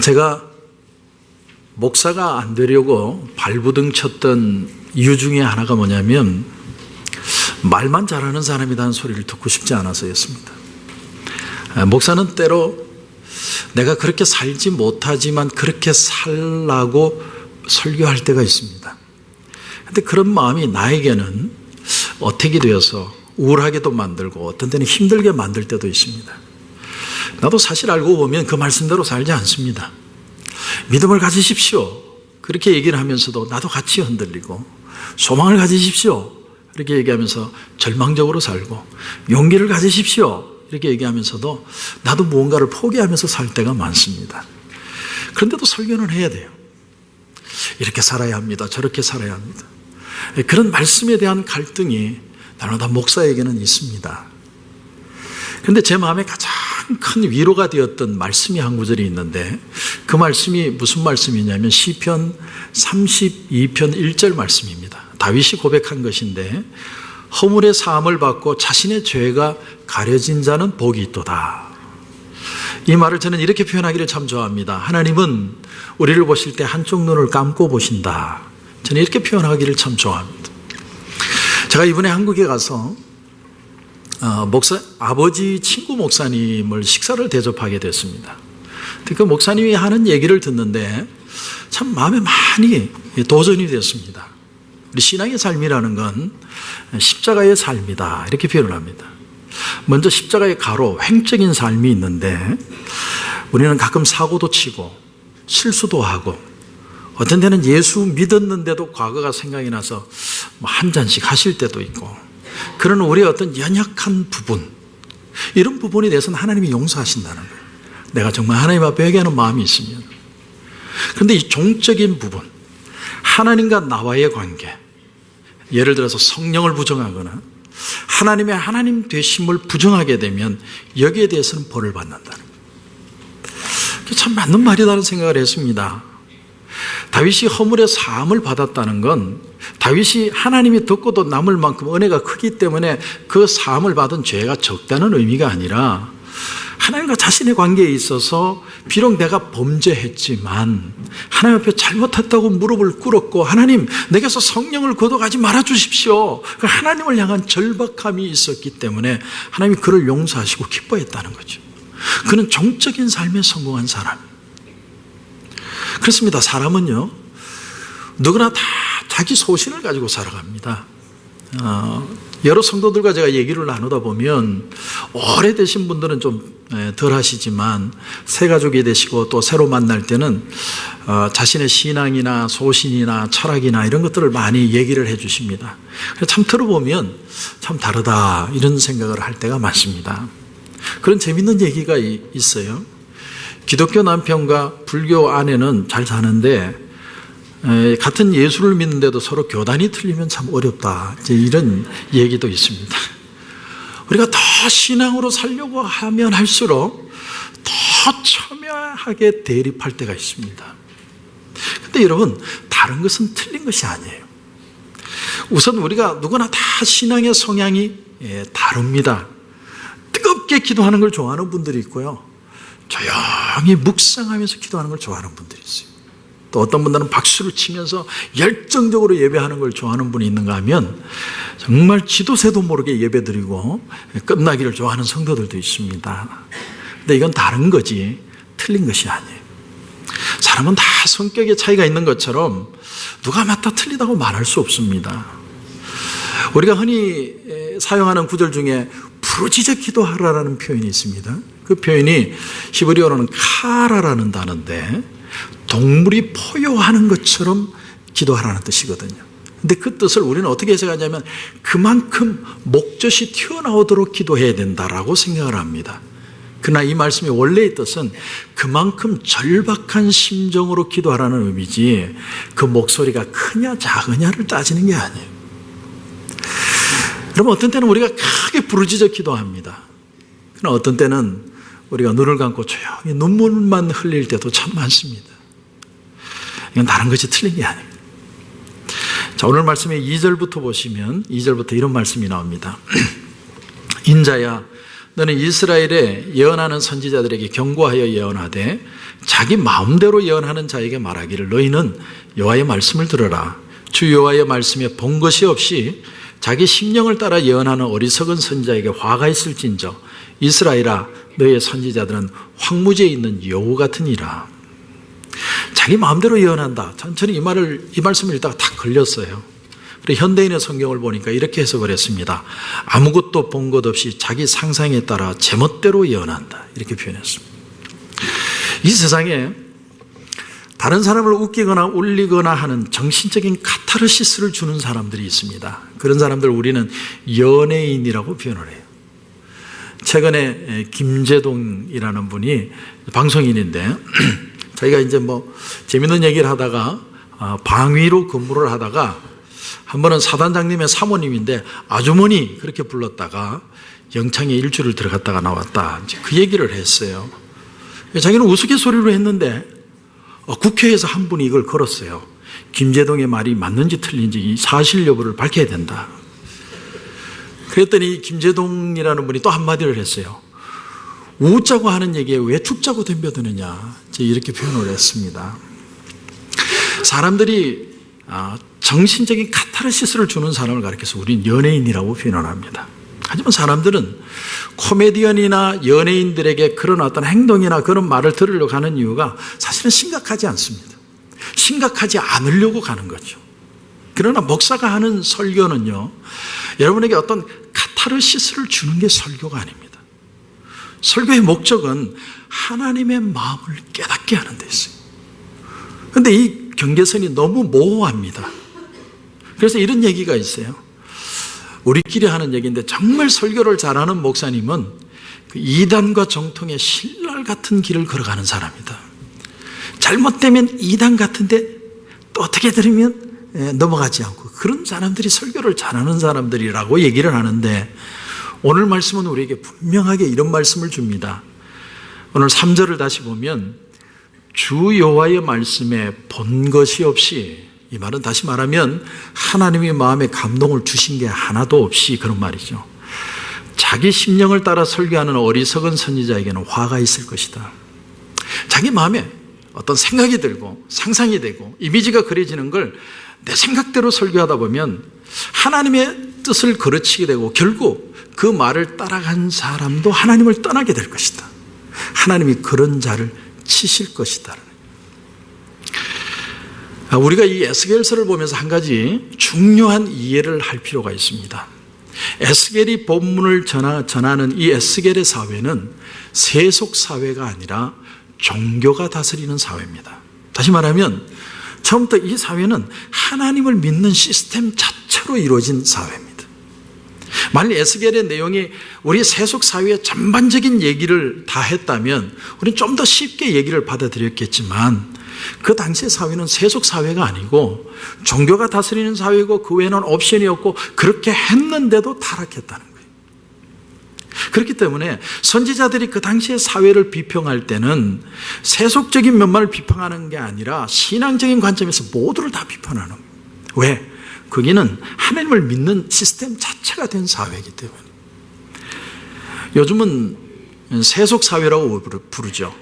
제가 목사가 안 되려고 발부등 쳤던 이유 중에 하나가 뭐냐면 말만 잘하는 사람이라는 소리를 듣고 싶지 않아서였습니다. 목사는 때로 내가 그렇게 살지 못하지만 그렇게 살라고 설교할 때가 있습니다. 근데 그런 마음이 나에게는 어택이 되어서 우울하게도 만들고 어떤 때는 힘들게 만들 때도 있습니다. 나도 사실 알고 보면 그 말씀대로 살지 않습니다. 믿음을 가지십시오. 그렇게 얘기를 하면서도 나도 같이 흔들리고 소망을 가지십시오. 이렇게 얘기하면서 절망적으로 살고 용기를 가지십시오. 이렇게 얘기하면서도 나도 무언가를 포기하면서 살 때가 많습니다. 그런데도 설교는 해야 돼요. 이렇게 살아야 합니다. 저렇게 살아야 합니다. 그런 말씀에 대한 갈등이 날마다 목사에게는 있습니다. 그런데 제 마음에 가장 큰 위로가 되었던 말씀이 한 구절이 있는데 그 말씀이 무슨 말씀이냐면 시편 32편 1절 말씀입니다. 다윗이 고백한 것인데 허물의 사함을 받고 자신의 죄가 가려진 자는 복이 있도다. 이 말을 저는 이렇게 표현하기를 참 좋아합니다. 하나님은 우리를 보실 때 한쪽 눈을 감고 보신다. 저는 이렇게 표현하기를 참 좋아합니다. 제가 이번에 한국에 가서 어, 목사 아버지 친구 목사님을 식사를 대접하게 됐습니다. 그 목사님이 하는 얘기를 듣는데 참 마음에 많이 도전이 됐습니다. 우리 신앙의 삶이라는 건 십자가의 삶이다 이렇게 표현을 합니다. 먼저 십자가의 가로 횡적인 삶이 있는데 우리는 가끔 사고도 치고 실수도 하고 어떤 때는 예수 믿었는데도 과거가 생각이 나서 뭐 한 잔씩 하실 때도 있고 그런 우리의 어떤 연약한 부분 이런 부분에 대해서는 하나님이 용서하신다는 거예요. 내가 정말 하나님 앞에 회개하는 마음이 있으면 그런데 이 종적인 부분 하나님과 나와의 관계 예를 들어서 성령을 부정하거나 하나님의 하나님 되심을 부정하게 되면 여기에 대해서는 벌을 받는다는 거예요. 참 맞는 말이라는 생각을 했습니다. 다윗이 허물의 사함을 받았다는 건 다윗이 하나님이 듣고도 남을 만큼 은혜가 크기 때문에 그 사함을 받은 죄가 적다는 의미가 아니라 하나님과 자신의 관계에 있어서 비록 내가 범죄했지만 하나님 앞에 잘못했다고 무릎을 꿇었고 하나님 내게서 성령을 거둬가지 말아 주십시오. 그 하나님을 향한 절박함이 있었기 때문에 하나님이 그를 용서하시고 기뻐했다는 거죠. 그는 정적인 삶에 성공한 사람. 그렇습니다. 사람은요 누구나 다 자기 소신을 가지고 살아갑니다. 어, 여러 성도들과 제가 얘기를 나누다 보면 오래되신 분들은 좀 덜 하시지만 새 가족이 되시고 또 새로 만날 때는 어, 자신의 신앙이나 소신이나 철학이나 이런 것들을 많이 얘기를 해 주십니다. 참 들어보면 참 다르다 이런 생각을 할 때가 많습니다. 그런 재밌는 얘기가 있어요. 기독교 남편과 불교 아내는 잘 사는데 같은 예수를 믿는데도 서로 교단이 틀리면 참 어렵다. 이제 이런 얘기도 있습니다. 우리가 더 신앙으로 살려고 하면 할수록 더 첨예하게 대립할 때가 있습니다. 근데 여러분, 다른 것은 틀린 것이 아니에요. 우선 우리가 누구나 다 신앙의 성향이 예, 다릅니다. 뜨겁게 기도하는 걸 좋아하는 분들이 있고요. 조용히 묵상하면서 기도하는 걸 좋아하는 분들이 있어요. 또 어떤 분들은 박수를 치면서 열정적으로 예배하는 걸 좋아하는 분이 있는가 하면 정말 지도새도 모르게 예배드리고 끝나기를 좋아하는 성도들도 있습니다. 근데 이건 다른 거지 틀린 것이 아니에요. 사람은 다 성격의 차이가 있는 것처럼 누가 맞다 틀리다고 말할 수 없습니다. 우리가 흔히 사용하는 구절 중에 부르짖어 기도하라라는 표현이 있습니다. 그 표현이 히브리어로는 카라라는 단어인데 동물이 포효하는 것처럼 기도하라는 뜻이거든요. 근데 그 뜻을 우리는 어떻게 해석하냐면 그만큼 목젖이 튀어나오도록 기도해야 된다라고 생각을 합니다. 그러나 이 말씀의 원래의 뜻은 그만큼 절박한 심정으로 기도하라는 의미지 그 목소리가 크냐 작으냐를 따지는 게 아니에요. 여러분 어떤 때는 우리가 크게 부르짖어 기도합니다. 그러나 어떤 때는 우리가 눈을 감고 조용히 눈물만 흘릴 때도 참 많습니다. 이건 다른 것이 틀린 게 아닙니다. 자, 오늘 말씀의 2절부터 보시면 2절부터 이런 말씀이 나옵니다. 인자야 너는 이스라엘에 예언하는 선지자들에게 경고하여 예언하되 자기 마음대로 예언하는 자에게 말하기를 너희는 여호와의 말씀을 들어라 주 여호와의 말씀에 본 것이 없이 자기 심령을 따라 예언하는 어리석은 선지자에게 화가 있을진저 이스라엘아 너의 선지자들은 황무지에 있는 여우 같으니라. 자기 마음대로 예언한다. 천천히 이 말을 이 말씀을 읽다가 다 걸렸어요. 그리고 현대인의 성경을 보니까 이렇게 해석을 했습니다. 아무것도 본 것 없이 자기 상상에 따라 제멋대로 예언한다. 이렇게 표현했습니다. 이 세상에 다른 사람을 웃기거나 울리거나 하는 정신적인 카타르시스를 주는 사람들이 있습니다. 그런 사람들 우리는 연예인이라고 표현을 해요. 최근에 김재동이라는 분이 방송인인데 저희가 이제 뭐 재밌는 얘기를 하다가 아, 방위로 근무를 하다가 한 번은 사단장님의 사모님인데 아주머니 그렇게 불렀다가 영창에 일주를 들어갔다가 나왔다. 그 얘기를 했어요. 자기는 우스갯소리로 했는데 어, 국회에서 한 분이 이걸 걸었어요. 김재동의 말이 맞는지 틀린지 사실 여부를 밝혀야 된다. 그랬더니 김재동이라는 분이 또 한마디를 했어요. 웃자고 하는 얘기에 왜 죽자고 덤벼드느냐. 이렇게 표현을 했습니다. 사람들이 아, 정신적인 카타르시스를 주는 사람을 가리켜서 우리는 연예인이라고 표현을 합니다. 하지만 사람들은 코미디언이나 연예인들에게 그런 어떤 행동이나 그런 말을 들으려고 하는 이유가 사실은 심각하지 않습니다. 심각하지 않으려고 가는 거죠. 그러나 목사가 하는 설교는요, 여러분에게 어떤 카타르시스를 주는 게 설교가 아닙니다. 설교의 목적은 하나님의 마음을 깨닫게 하는 데 있어요. 그런데 이 경계선이 너무 모호합니다. 그래서 이런 얘기가 있어요. 우리끼리 하는 얘기인데 정말 설교를 잘하는 목사님은 그 이단과 정통의 신랄 같은 길을 걸어가는 사람이다. 잘못되면 이단 같은데 또 어떻게 들으면 예, 넘어가지 않고 그런 사람들이 설교를 잘하는 사람들이라고 얘기를 하는데 오늘 말씀은 우리에게 분명하게 이런 말씀을 줍니다. 오늘 3절을 다시 보면 주 여호와의 말씀에 본 것이 없이 이 말은 다시 말하면 하나님이 마음에 감동을 주신 게 하나도 없이 그런 말이죠. 자기 심령을 따라 설교하는 어리석은 선지자에게는 화가 있을 것이다. 자기 마음에 어떤 생각이 들고 상상이 되고 이미지가 그려지는 걸 내 생각대로 설교하다 보면 하나님의 뜻을 거르치게 되고 결국 그 말을 따라간 사람도 하나님을 떠나게 될 것이다. 하나님이 그런 자를 치실 것이다. 아, 우리가 이 에스겔서를 보면서 한 가지 중요한 이해를 할 필요가 있습니다. 에스겔이 본문을 전하는 이 에스겔의 사회는 세속 사회가 아니라 종교가 다스리는 사회입니다. 다시 말하면 처음부터 이 사회는 하나님을 믿는 시스템 자체로 이루어진 사회입니다. 만일 에스겔의 내용이 우리 세속 사회의 전반적인 얘기를 다 했다면 우리는 좀 더 쉽게 얘기를 받아들였겠지만 그 당시의 사회는 세속 사회가 아니고 종교가 다스리는 사회고 그 외에는 옵션이 없고 그렇게 했는데도 타락했다는 거예요. 그렇기 때문에 선지자들이 그 당시의 사회를 비평할 때는 세속적인 면만을 비평하는 게 아니라 신앙적인 관점에서 모두를 다 비판하는 거예요. 왜? 거기는 하나님을 믿는 시스템 자체가 된 사회이기 때문에. 요즘은 세속 사회라고 부르죠.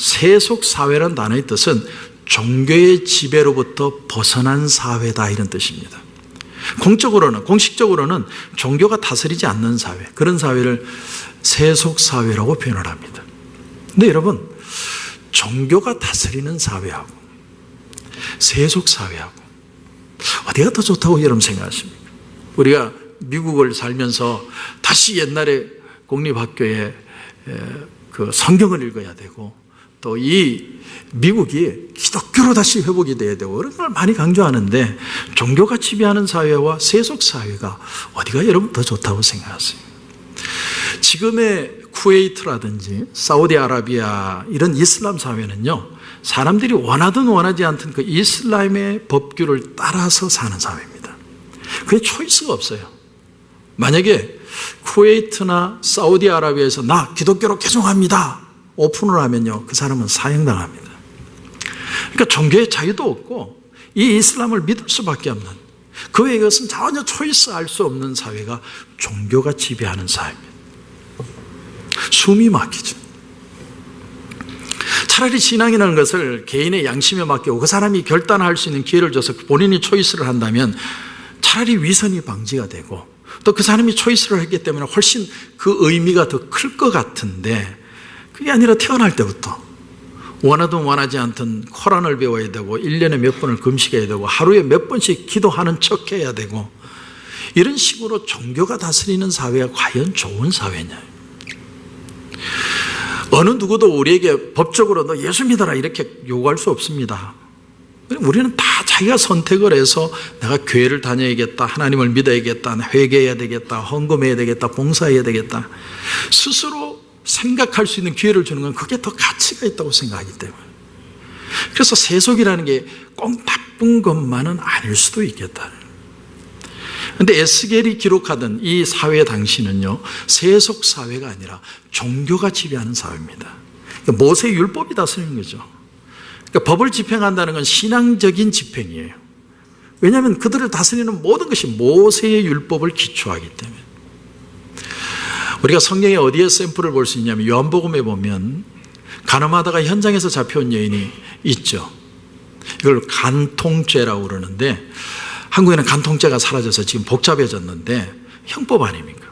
세속 사회라는 단어의 뜻은 종교의 지배로부터 벗어난 사회다 이런 뜻입니다. 공적으로는 공식적으로는 종교가 다스리지 않는 사회 그런 사회를 세속 사회라고 표현을 합니다. 근데 여러분 종교가 다스리는 사회하고 세속 사회하고 어디가 더 좋다고 여러분 생각하십니까? 우리가 미국을 살면서 다시 옛날에 공립학교에 그 성경을 읽어야 되고 또 이 미국이 기독교로 다시 회복이 돼야 되고 그런 걸 많이 강조하는데 종교가 지배하는 사회와 세속 사회가 어디가 여러분 더 좋다고 생각하세요? 지금의 쿠웨이트라든지 사우디아라비아 이런 이슬람 사회는요 사람들이 원하든 원하지 않든 그 이슬람의 법규를 따라서 사는 사회입니다. 그게 초이스가 없어요. 만약에 쿠웨이트나 사우디아라비아에서 나 기독교로 개종합니다. 오픈을 하면요, 그 사람은 사형당합니다. 그러니까 종교의 자유도 없고 이 이슬람을 믿을 수밖에 없는 그 외에 것은 전혀 초이스 할수 없는 사회가 종교가 지배하는 사회입니다. 숨이 막히죠. 차라리 신앙이라는 것을 개인의 양심에 맡기고 그 사람이 결단할 수 있는 기회를 줘서 본인이 초이스를 한다면 차라리 위선이 방지가 되고 또 그 사람이 초이스를 했기 때문에 훨씬 그 의미가 더 클 것 같은데 그게 아니라 태어날 때부터 원하든 원하지 않든 코란을 배워야 되고 1년에 몇 번을 금식해야 되고 하루에 몇 번씩 기도하는 척 해야 되고 이런 식으로 종교가 다스리는 사회가 과연 좋은 사회냐 어느 누구도 우리에게 법적으로 너 예수 믿어라 이렇게 요구할 수 없습니다. 우리는 다 자기가 선택을 해서 내가 교회를 다녀야겠다, 하나님을 믿어야겠다, 회개해야 되겠다, 헌금해야 되겠다, 봉사해야 되겠다. 스스로 생각할 수 있는 기회를 주는 건 그게 더 가치가 있다고 생각하기 때문에. 그래서 세속이라는 게 꼭 나쁜 것만은 아닐 수도 있겠다. 근데 에스겔이 기록하던 이 사회 당시는요, 세속 사회가 아니라 종교가 지배하는 사회입니다. 그러니까 모세 율법이 다스리는 거죠. 그러니까 법을 집행한다는 건 신앙적인 집행이에요. 왜냐하면 그들을 다스리는 모든 것이 모세의 율법을 기초하기 때문에. 우리가 성경에 어디에 샘플을 볼 수 있냐면 요한복음에 보면 가늠하다가 현장에서 잡혀온 여인이 있죠. 이걸 간통죄라고 그러는데 한국에는 간통죄가 사라져서 지금 복잡해졌는데 형법 아닙니까?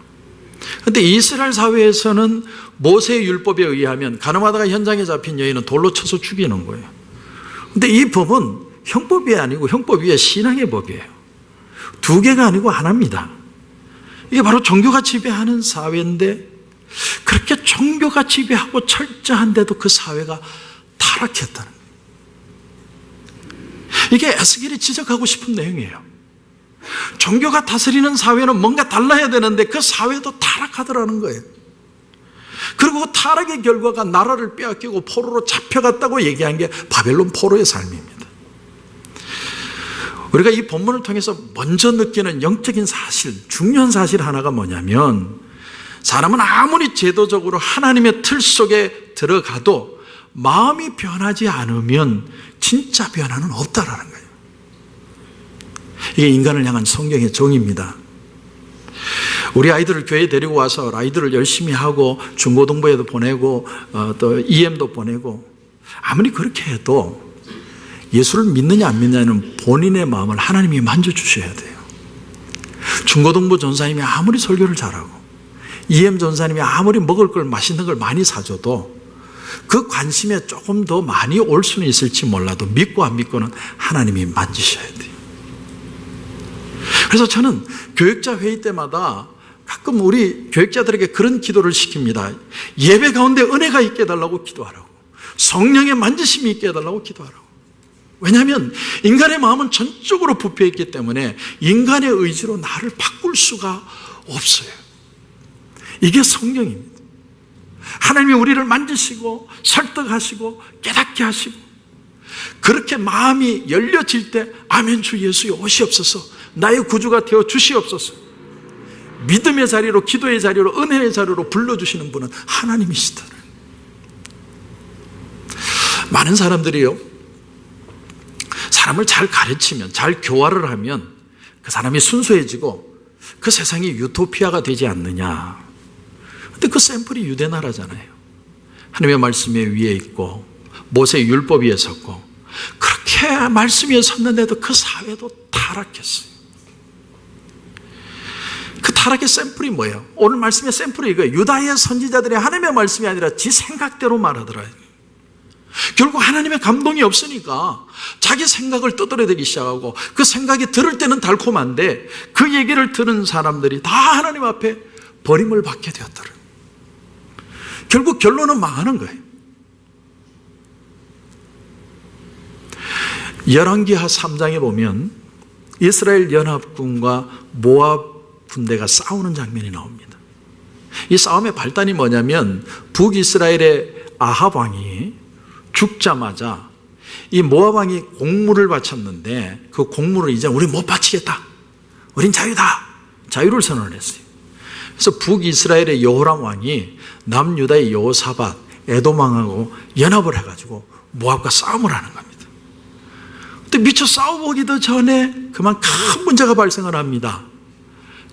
근데 이스라엘 사회에서는 모세의 율법에 의하면 가늠하다가 현장에 잡힌 여인은 돌로 쳐서 죽이는 거예요. 근데 이 법은 형법이 아니고 형법 위에 신앙의 법이에요. 두 개가 아니고 하나입니다. 이게 바로 종교가 지배하는 사회인데 그렇게 종교가 지배하고 철저한데도 그 사회가 타락했다는 거예요. 이게 에스겔이 지적하고 싶은 내용이에요. 종교가 다스리는 사회는 뭔가 달라야 되는데 그 사회도 타락하더라는 거예요. 그리고 그 타락의 결과가 나라를 빼앗기고 포로로 잡혀갔다고 얘기한 게 바벨론 포로의 삶입니다. 우리가 이 본문을 통해서 먼저 느끼는 영적인 사실, 중요한 사실 하나가 뭐냐면 사람은 아무리 제도적으로 하나님의 틀 속에 들어가도 마음이 변하지 않으면 진짜 변화는 없다라는 거예요. 이게 인간을 향한 성경의 정의입니다. 우리 아이들을 교회에 데리고 와서 아이들을 열심히 하고 중고등부에도 보내고 어, 또 EM도 보내고 아무리 그렇게 해도 예수를 믿느냐 안 믿느냐는 본인의 마음을 하나님이 만져주셔야 돼요. 중고등부 전사님이 아무리 설교를 잘하고 EM 전사님이 아무리 먹을 걸 맛있는 걸 많이 사줘도 그 관심에 조금 더 많이 올 수는 있을지 몰라도 믿고 안 믿고는 하나님이 만지셔야 돼요. 그래서 저는 교육자 회의 때마다 가끔 우리 교육자들에게 그런 기도를 시킵니다. 예배 가운데 은혜가 있게 해달라고 기도하라고. 성령의 만지심이 있게 해달라고 기도하라고. 왜냐하면 인간의 마음은 전적으로 부패했기 때문에 인간의 의지로 나를 바꿀 수가 없어요. 이게 성경입니다. 하나님이 우리를 만지시고 설득하시고 깨닫게 하시고 그렇게 마음이 열려질 때 아멘 주 예수여 오시옵소서 나의 구주가 되어 주시옵소서 믿음의 자리로 기도의 자리로 은혜의 자리로 불러주시는 분은 하나님이시다 많은 사람들이요 사람을 잘 가르치면 잘 교화를 하면 그 사람이 순수해지고 그 세상이 유토피아가 되지 않느냐 근데 그 샘플이 유대 나라잖아요. 하나님의 말씀 위에 있고 모세 율법 위에 섰고 그렇게 말씀 위에 섰는데도 그 사회도 타락했어요. 그 타락의 샘플이 뭐예요? 오늘 말씀의 샘플이 이거예요. 유다의 선지자들이 하나님의 말씀이 아니라 지 생각대로 말하더라. 결국 하나님의 감동이 없으니까 자기 생각을 떠들어대기 시작하고 그 생각이 들을 때는 달콤한데 그 얘기를 들은 사람들이 다 하나님 앞에 버림을 받게 되었더라. 결국 결론은 망하는 거예요. 열왕기하 3장에 보면 이스라엘 연합군과 모압 군대가 싸우는 장면이 나옵니다. 이 싸움의 발단이 뭐냐면 북이스라엘의 아합 왕이 죽자마자 이 모압 왕이 공물을 바쳤는데 그 공물을 이제 우리 못 바치겠다. 우린 자유다. 자유를 선언을 했어요. 그래서 북이스라엘의 여호람 왕이 남유다의 여호사밧, 에도망하고 연합을 해가지고 모압과 싸움을 하는 겁니다. 근데 미처 싸워보기도 전에 그만 큰 문제가 발생을 합니다.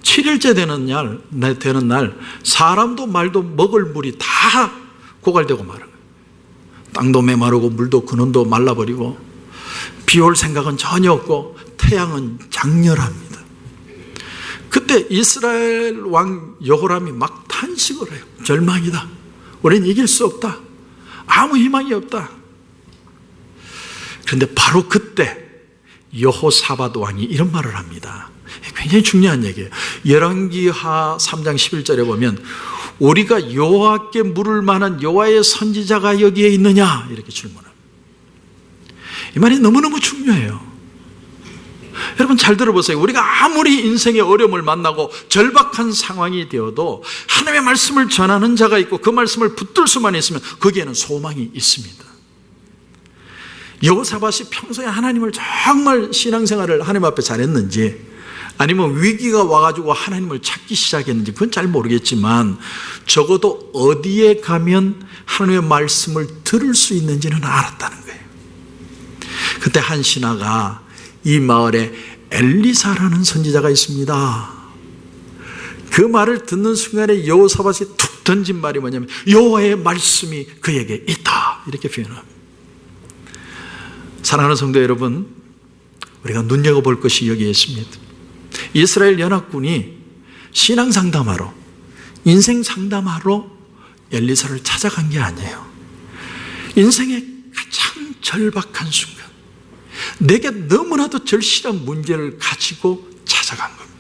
7일째 되는 날, 되는 날, 사람도 말도 먹을 물이 다 고갈되고 말은. 땅도 메마르고 물도 근원도 말라버리고 비 올 생각은 전혀 없고 태양은 장렬합니다. 그때 이스라엘 왕 여호람이 막 탄식을 해요. 절망이다. 우리는 이길 수 없다. 아무 희망이 없다. 그런데 바로 그때 여호사밧 왕이 이런 말을 합니다. 굉장히 중요한 얘기예요. 열왕기하 3장 11절에 보면 우리가 여호와께 물을 만한 여호와의 선지자가 여기에 있느냐 이렇게 질문합니다. 이 말이 너무너무 중요해요. 여러분 잘 들어보세요. 우리가 아무리 인생의 어려움을 만나고 절박한 상황이 되어도 하나님의 말씀을 전하는 자가 있고 그 말씀을 붙들 수만 있으면 거기에는 소망이 있습니다. 여호사밧이 평소에 하나님을 정말 신앙생활을 하나님 앞에 잘했는지 아니면 위기가 와가지고 하나님을 찾기 시작했는지 그건 잘 모르겠지만 적어도 어디에 가면 하나님의 말씀을 들을 수 있는지는 알았다는 거예요. 그때 한 신하가 이 마을에 엘리사라는 선지자가 있습니다. 그 말을 듣는 순간에 여호사밧이 툭 던진 말이 뭐냐면 여호와의 말씀이 그에게 있다 이렇게 표현합니다. 사랑하는 성도 여러분, 우리가 눈여겨볼 것이 여기에 있습니다. 이스라엘 연합군이 신앙 상담하러, 인생 상담하러 엘리사를 찾아간 게 아니에요. 인생의 가장 절박한 순간, 내게 너무나도 절실한 문제를 가지고 찾아간 겁니다.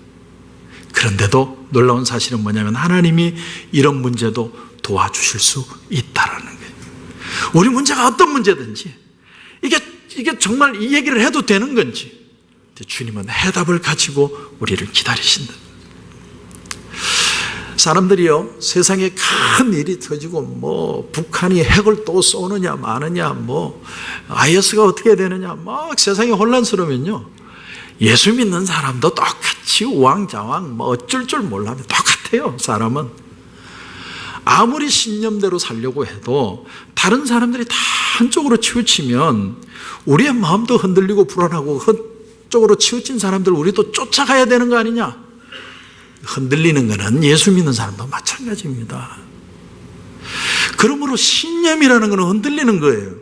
그런데도 놀라운 사실은 뭐냐면 하나님이 이런 문제도 도와주실 수 있다라는 거예요. 우리 문제가 어떤 문제든지 이게 이게 정말 이 얘기를 해도 되는 건지 주님은 해답을 가지고 우리를 기다리신다. 사람들이요 세상에 큰 일이 터지고 뭐 북한이 핵을 또 쏘느냐 마느냐 뭐 IS가 어떻게 되느냐 막 세상이 혼란스러우면요 예수 믿는 사람도 똑같이 우왕좌왕 뭐 어쩔 줄 몰라 똑같아요 사람은 아무리 신념대로 살려고 해도 다른 사람들이 다 한쪽으로 치우치면 우리의 마음도 흔들리고 불안하고 한쪽으로 치우친 사람들 우리도 쫓아가야 되는 거 아니냐 흔들리는 것은 예수 믿는 사람도 마찬가지입니다. 그러므로 신념이라는 것은 흔들리는 거예요.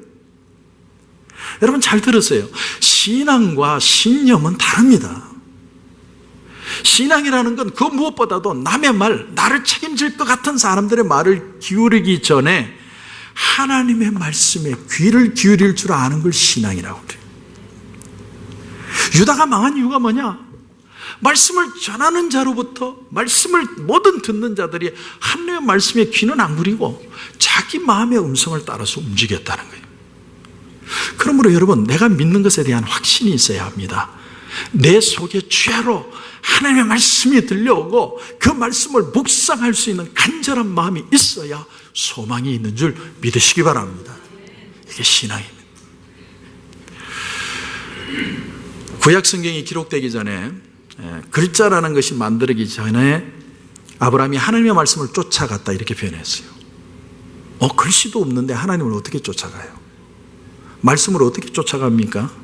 여러분 잘 들으세요. 신앙과 신념은 다릅니다. 신앙이라는 건 그 무엇보다도 남의 말, 나를 책임질 것 같은 사람들의 말을 기울이기 전에 하나님의 말씀에 귀를 기울일 줄 아는 걸 신앙이라고 그래요. 유다가 망한 이유가 뭐냐? 말씀을 전하는 자로부터 말씀을 모든 듣는 자들이 하나님의 말씀에 귀는 안 부리고 자기 마음의 음성을 따라서 움직였다는 거예요. 그러므로 여러분, 내가 믿는 것에 대한 확신이 있어야 합니다. 내 속에 죄로 하나님의 말씀이 들려오고 그 말씀을 묵상할 수 있는 간절한 마음이 있어야 소망이 있는 줄 믿으시기 바랍니다. 이게 신앙입니다. 구약 성경이 기록되기 전에 예, 글자라는 것이 만들어지기 전에 아브라함이 하나님의 말씀을 쫓아갔다 이렇게 표현했어요. 어, 글씨도 없는데 하나님을 어떻게 쫓아가요? 말씀을 어떻게 쫓아갑니까?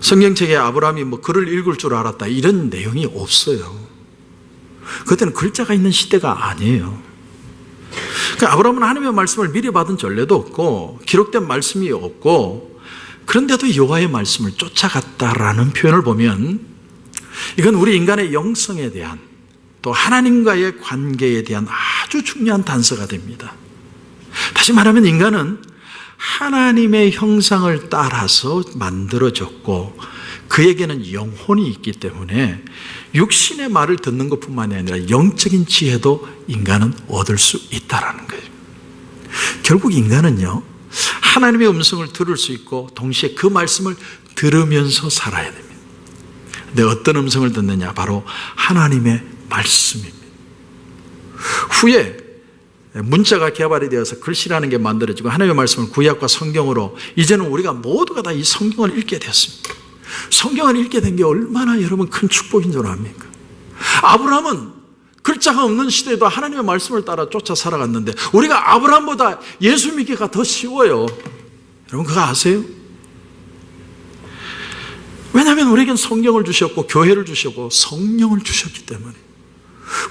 성경책에 아브라함이 뭐 글을 읽을 줄 알았다 이런 내용이 없어요. 그때는 글자가 있는 시대가 아니에요. 그러니까 아브라함은 하나님의 말씀을 미리 받은 전례도 없고 기록된 말씀이 없고 그런데도 여호와의 말씀을 쫓아갔다라는 표현을 보면 이건 우리 인간의 영성에 대한 또 하나님과의 관계에 대한 아주 중요한 단서가 됩니다. 다시 말하면 인간은 하나님의 형상을 따라서 만들어졌고 그에게는 영혼이 있기 때문에 육신의 말을 듣는 것뿐만이 아니라 영적인 지혜도 인간은 얻을 수 있다라는 거예요. 결국 인간은요, 하나님의 음성을 들을 수 있고 동시에 그 말씀을 들으면서 살아야 됩니다. 근데 어떤 음성을 듣느냐? 바로 하나님의 말씀입니다. 후에 문자가 개발이 되어서 글씨라는 게 만들어지고 하나님의 말씀을 구약과 성경으로 이제는 우리가 모두가 다 이 성경을 읽게 됐습니다. 성경을 읽게 된 게 얼마나 여러분 큰 축복인 줄 압니까? 아브라함은 글자가 없는 시대에도 하나님의 말씀을 따라 쫓아 살아갔는데 우리가 아브라함보다 예수 믿기가 더 쉬워요. 여러분 그거 아세요? 왜냐하면 우리에겐 성경을 주셨고 교회를 주셨고 성령을 주셨기 때문에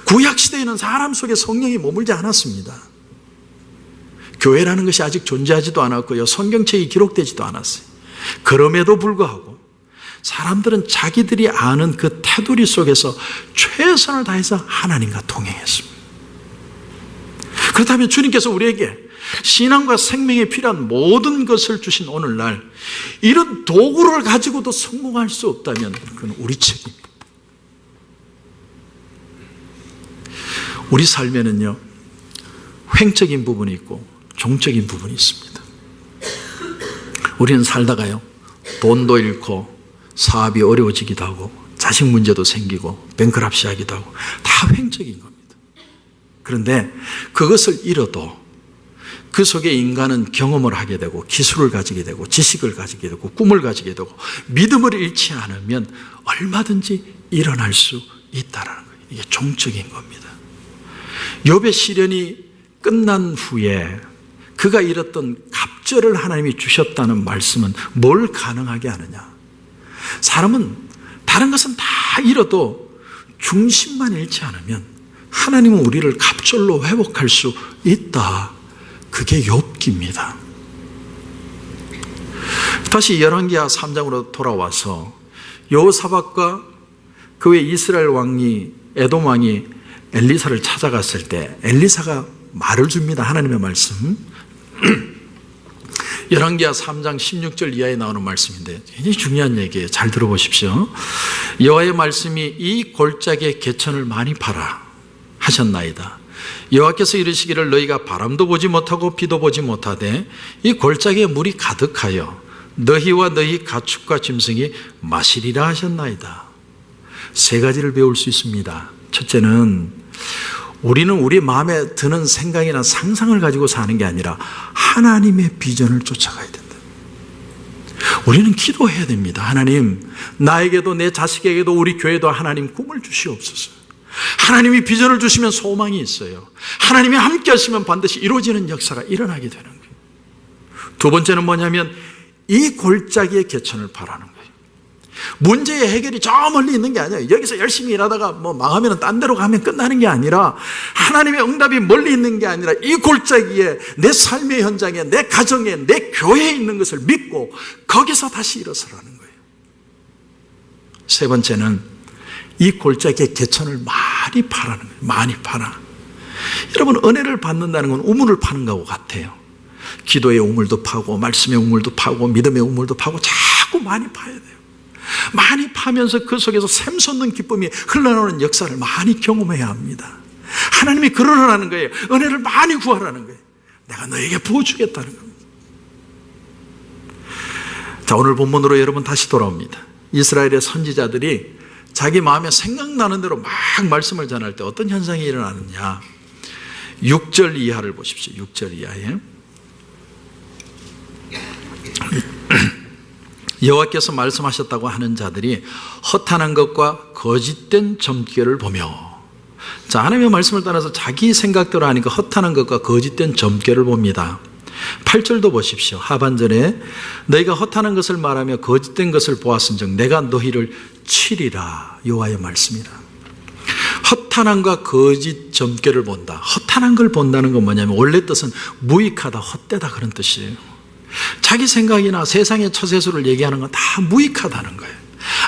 구약 시대에는 사람 속에 성령이 머물지 않았습니다. 교회라는 것이 아직 존재하지도 않았고요. 성경책이 기록되지도 않았어요. 그럼에도 불구하고 사람들은 자기들이 아는 그 테두리 속에서 최선을 다해서 하나님과 동행했습니다. 그렇다면 주님께서 우리에게 신앙과 생명에 필요한 모든 것을 주신 오늘날 이런 도구를 가지고도 성공할 수 없다면 그건 우리 책임입니다. 우리 삶에는요, 횡적인 부분이 있고 종적인 부분이 있습니다. 우리는 살다가요, 돈도 잃고 사업이 어려워지기도 하고 자식 문제도 생기고 뱅크랍시 하기도 하고 다 횡적인 겁니다. 그런데 그것을 잃어도 그 속에 인간은 경험을 하게 되고 기술을 가지게 되고 지식을 가지게 되고 꿈을 가지게 되고 믿음을 잃지 않으면 얼마든지 일어날 수 있다라는 거예요. 이게 종적인 겁니다. 욥의 시련이 끝난 후에 그가 잃었던 갑절을 하나님이 주셨다는 말씀은 뭘 가능하게 하느냐? 사람은 다른 것은 다 잃어도 중심만 잃지 않으면 하나님은 우리를 갑절로 회복할 수 있다. 그게 욥기입니다. 다시 열왕기하 3장으로 돌아와서 여호사박과 그외 이스라엘 왕이 에돔 왕이 엘리사를 찾아갔을 때 엘리사가 말을 줍니다. 하나님의 말씀. 열왕기하 3장 16절 이하에 나오는 말씀인데 굉장히 중요한 얘기예요. 잘 들어보십시오. 여호와의 말씀이 이 골짜기의 개천을 많이 팔아 하셨나이다. 여호와께서 이르시기를 너희가 바람도 보지 못하고 비도 보지 못하되 이 골짜기에 물이 가득하여 너희와 너희 가축과 짐승이 마시리라 하셨나이다. 세 가지를 배울 수 있습니다. 첫째는 우리는 우리 마음에 드는 생각이나 상상을 가지고 사는 게 아니라 하나님의 비전을 쫓아가야 된다. 우리는 기도해야 됩니다. 하나님, 나에게도 내 자식에게도 우리 교회도 하나님 꿈을 주시옵소서. 하나님이 비전을 주시면 소망이 있어요. 하나님이 함께 하시면 반드시 이루어지는 역사가 일어나게 되는 거예요. 두 번째는 뭐냐면 이 골짜기의 개천을 바라는 거예요. 문제의 해결이 저 멀리 있는 게 아니에요. 여기서 열심히 일하다가 뭐 망하면 딴 데로 가면 끝나는 게 아니라 하나님의 응답이 멀리 있는 게 아니라 이 골짜기에 내 삶의 현장에 내 가정에 내 교회에 있는 것을 믿고 거기서 다시 일어서라는 거예요. 세 번째는 이 골짜기의 개천을 많이 파라는 거예요. 많이 파라. 여러분 은혜를 받는다는 건 우물을 파는 거하고 같아요. 기도의 우물도 파고 말씀의 우물도 파고 믿음의 우물도 파고 자꾸 많이 파야 돼요. 많이 파면서 그 속에서 샘솟는 기쁨이 흘러나오는 역사를 많이 경험해야 합니다. 하나님이 그러라는 거예요. 은혜를 많이 구하라는 거예요. 내가 너에게 부어주겠다는 겁니다. 자, 오늘 본문으로 여러분 다시 돌아옵니다. 이스라엘의 선지자들이 자기 마음에 생각나는 대로 막 말씀을 전할 때 어떤 현상이 일어나느냐. 6절 이하를 보십시오. 6절 이하에. 여호와께서 말씀하셨다고 하는 자들이 허탄한 것과 거짓된 점괘를 보며 자 하나님의 말씀을 따라서 자기 생각대로 하니까 허탄한 것과 거짓된 점괘를 봅니다. 8절도 보십시오. 하반절에 너희가 허탄한 것을 말하며 거짓된 것을 보았은즉 내가 너희를 치리라 여호와의 말씀이라. 허탄함과 거짓 점괘를 본다. 허탄한 걸 본다는 건 뭐냐면 원래 뜻은 무익하다, 헛되다 그런 뜻이에요. 자기 생각이나 세상의 처세술을 얘기하는 건 다 무익하다는 거예요.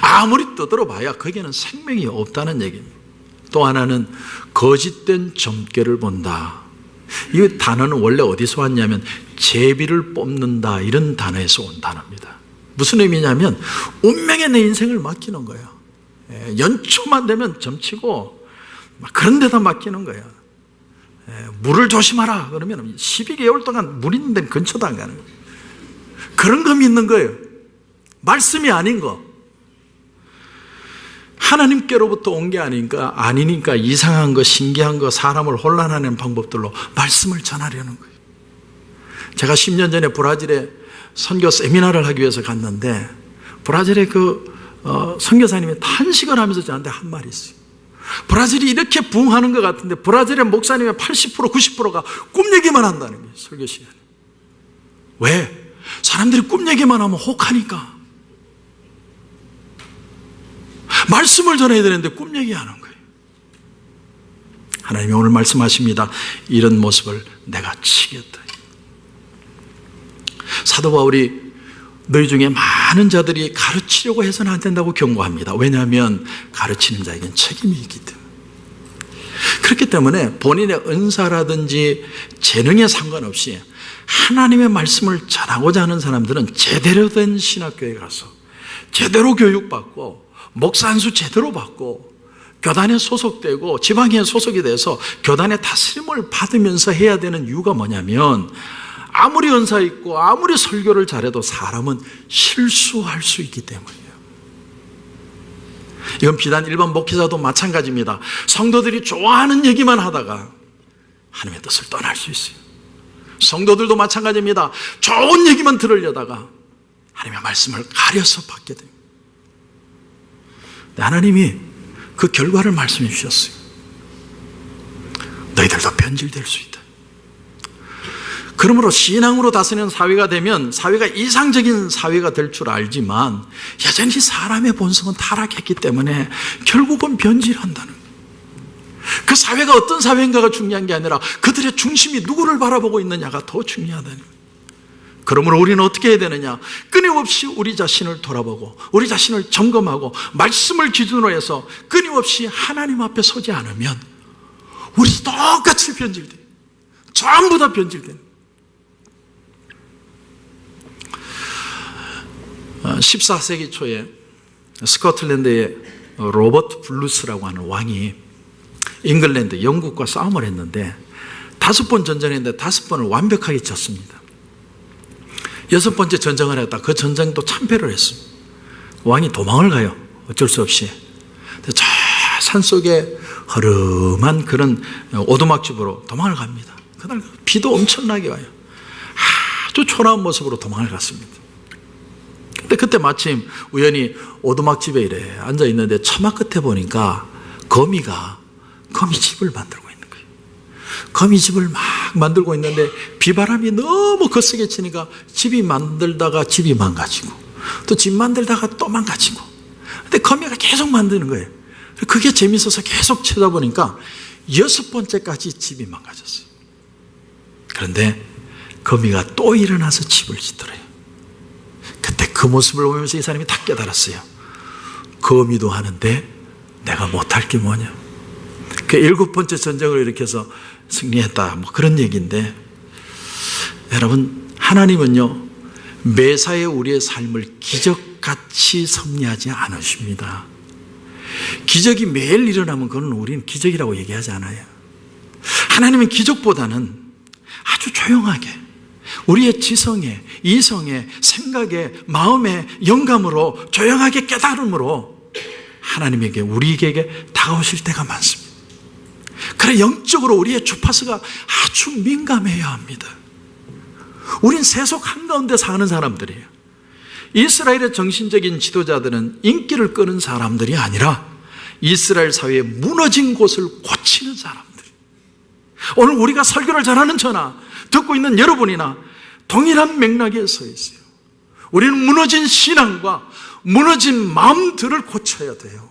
아무리 떠들어봐야 거기에는 생명이 없다는 얘기입니다. 또 하나는 거짓된 점괘를 본다. 이 단어는 원래 어디서 왔냐면 제비를 뽑는다 이런 단어에서 온 단어입니다. 무슨 의미냐면 운명에 내 인생을 맡기는 거예요. 예, 연초만 되면 점치고 그런 데다 맡기는 거예요. 예, 물을 조심하라 그러면 12개월 동안 물 있는 데 근처도 안 가는 거예요. 그런 거 믿는 거예요. 말씀이 아닌 거. 하나님께로부터 온 게 아니니까, 아니니까 이상한 거, 신기한 거, 사람을 혼란하는 방법들로 말씀을 전하려는 거예요. 제가 10년 전에 브라질에 선교 세미나를 하기 위해서 갔는데, 브라질의 그, 어, 선교사님이 탄식을 하면서 저한테 한 말이 있어요. 브라질이 이렇게 부흥하는 것 같은데, 브라질의 목사님의 80%, 90%가 꿈 얘기만 한다는 거예요, 설교 시간에. 왜? 사람들이 꿈 얘기만 하면 혹하니까. 말씀을 전해야 되는데 꿈 얘기하는 거예요. 하나님이 오늘 말씀하십니다. 이런 모습을 내가 치겠다. 사도 바울이 너희 중에 많은 자들이 가르치려고 해서는 안 된다고 경고합니다. 왜냐하면 가르치는 자에겐 책임이 있기 때문에. 그렇기 때문에 본인의 은사라든지 재능에 상관없이 하나님의 말씀을 전하고자 하는 사람들은 제대로 된 신학교에 가서 제대로 교육받고 목사 한 수 제대로 받고 교단에 소속되고 지방에 소속이 돼서 교단의 다스림을 받으면서 해야 되는 이유가 뭐냐면 아무리 은사 있고 아무리 설교를 잘해도 사람은 실수할 수 있기 때문이에요. 이건 비단 일반 목회자도 마찬가지입니다. 성도들이 좋아하는 얘기만 하다가 하나님의 뜻을 떠날 수 있어요. 성도들도 마찬가지입니다. 좋은 얘기만 들으려다가 하나님의 말씀을 가려서 받게 됩니다. 하나님이 그 결과를 말씀해 주셨어요. 너희들도 변질될 수 있다. 그러므로 신앙으로 다스리는 사회가 되면 사회가 이상적인 사회가 될 줄 알지만 여전히 사람의 본성은 타락했기 때문에 결국은 변질한다는. 그 사회가 어떤 사회인가가 중요한 게 아니라 그들의 중심이 누구를 바라보고 있느냐가 더 중요하다는. 그러므로 우리는 어떻게 해야 되느냐? 끊임없이 우리 자신을 돌아보고 우리 자신을 점검하고 말씀을 기준으로 해서 끊임없이 하나님 앞에 서지 않으면 우리 똑같이 변질돼. 전부 다 변질된. 14세기 초에 스코틀랜드의 로버트 블루스라고 하는 왕이 잉글랜드, 영국과 싸움을 했는데 다섯 번 전쟁했는데 다섯 번을 완벽하게 졌습니다. 여섯 번째 전쟁을 했다. 그 전쟁도 참패를 했습니다. 왕이 도망을 가요. 어쩔 수 없이. 저 산속에 허름한 그런 오두막집으로 도망을 갑니다. 그날 비도 엄청나게 와요. 아주 초라한 모습으로 도망을 갔습니다. 근데 그때 마침 우연히 오두막집에 이래 앉아 있는데 처마 끝에 보니까 거미가 거미집을 만들고 있는 거예요. 거미집을 막 만들고 있는데 비바람이 너무 거세게 치니까 집이 만들다가 집이 망가지고 또 집 만들다가 또 망가지고 근데 거미가 계속 만드는 거예요. 그게 재밌어서 계속 쳐다보니까 여섯 번째까지 집이 망가졌어요. 그런데 거미가 또 일어나서 집을 짓더래요. 그때 그 모습을 보면서 이 사람이 다 깨달았어요. 거미도 하는데 내가 못할 게 뭐냐. 그 일곱 번째 전쟁을 일으켜서 승리했다. 뭐 그런 얘기인데 여러분 하나님은요 매사에 우리의 삶을 기적같이 섭리하지 않으십니다. 기적이 매일 일어나면 그건 우리는 기적이라고 얘기하지 않아요. 하나님은 기적보다는 아주 조용하게 우리의 지성에, 이성에, 생각에, 마음에 영감으로 조용하게 깨달음으로 하나님에게 우리에게 다가오실 때가 많습니다. 그래 영적으로 우리의 주파수가 아주 민감해야 합니다. 우린 세속 한가운데 사는 사람들이에요. 이스라엘의 정신적인 지도자들은 인기를 끄는 사람들이 아니라 이스라엘 사회의 무너진 곳을 고치는 사람들. 오늘 우리가 설교를 잘하는 저나 듣고 있는 여러분이나 동일한 맥락에 서 있어요. 우리는 무너진 신앙과 무너진 마음들을 고쳐야 돼요.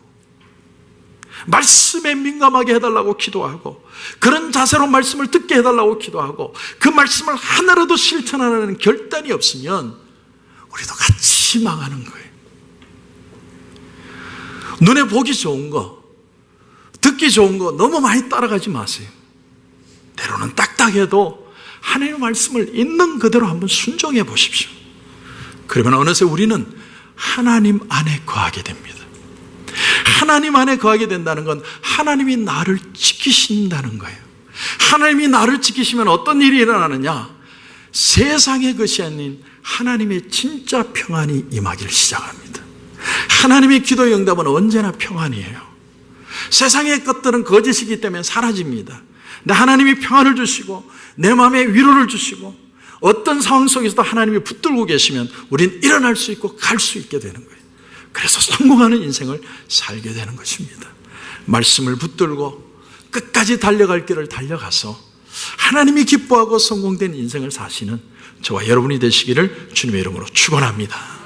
말씀에 민감하게 해달라고 기도하고 그런 자세로 말씀을 듣게 해달라고 기도하고 그 말씀을 하나라도 실천하는 결단이 없으면 우리도 같이 망하는 거예요. 눈에 보기 좋은 거, 듣기 좋은 거 너무 많이 따라가지 마세요. 때로는 딱딱해도 하나님의 말씀을 있는 그대로 한번 순종해 보십시오. 그러면 어느새 우리는 하나님 안에 거하게 됩니다. 하나님 안에 거하게 된다는 건 하나님이 나를 지키신다는 거예요. 하나님이 나를 지키시면 어떤 일이 일어나느냐? 세상의 것이 아닌 하나님의 진짜 평안이 임하기를 시작합니다. 하나님의 기도 응답은 언제나 평안이에요. 세상의 것들은 거짓이기 때문에 사라집니다. 근데 하나님이 평안을 주시고 내 마음에 위로를 주시고 어떤 상황 속에서도 하나님이 붙들고 계시면 우린 일어날 수 있고 갈 수 있게 되는 거예요. 그래서 성공하는 인생을 살게 되는 것입니다. 말씀을 붙들고 끝까지 달려갈 길을 달려가서 하나님이 기뻐하고 성공된 인생을 사시는 저와 여러분이 되시기를 주님의 이름으로 축원합니다.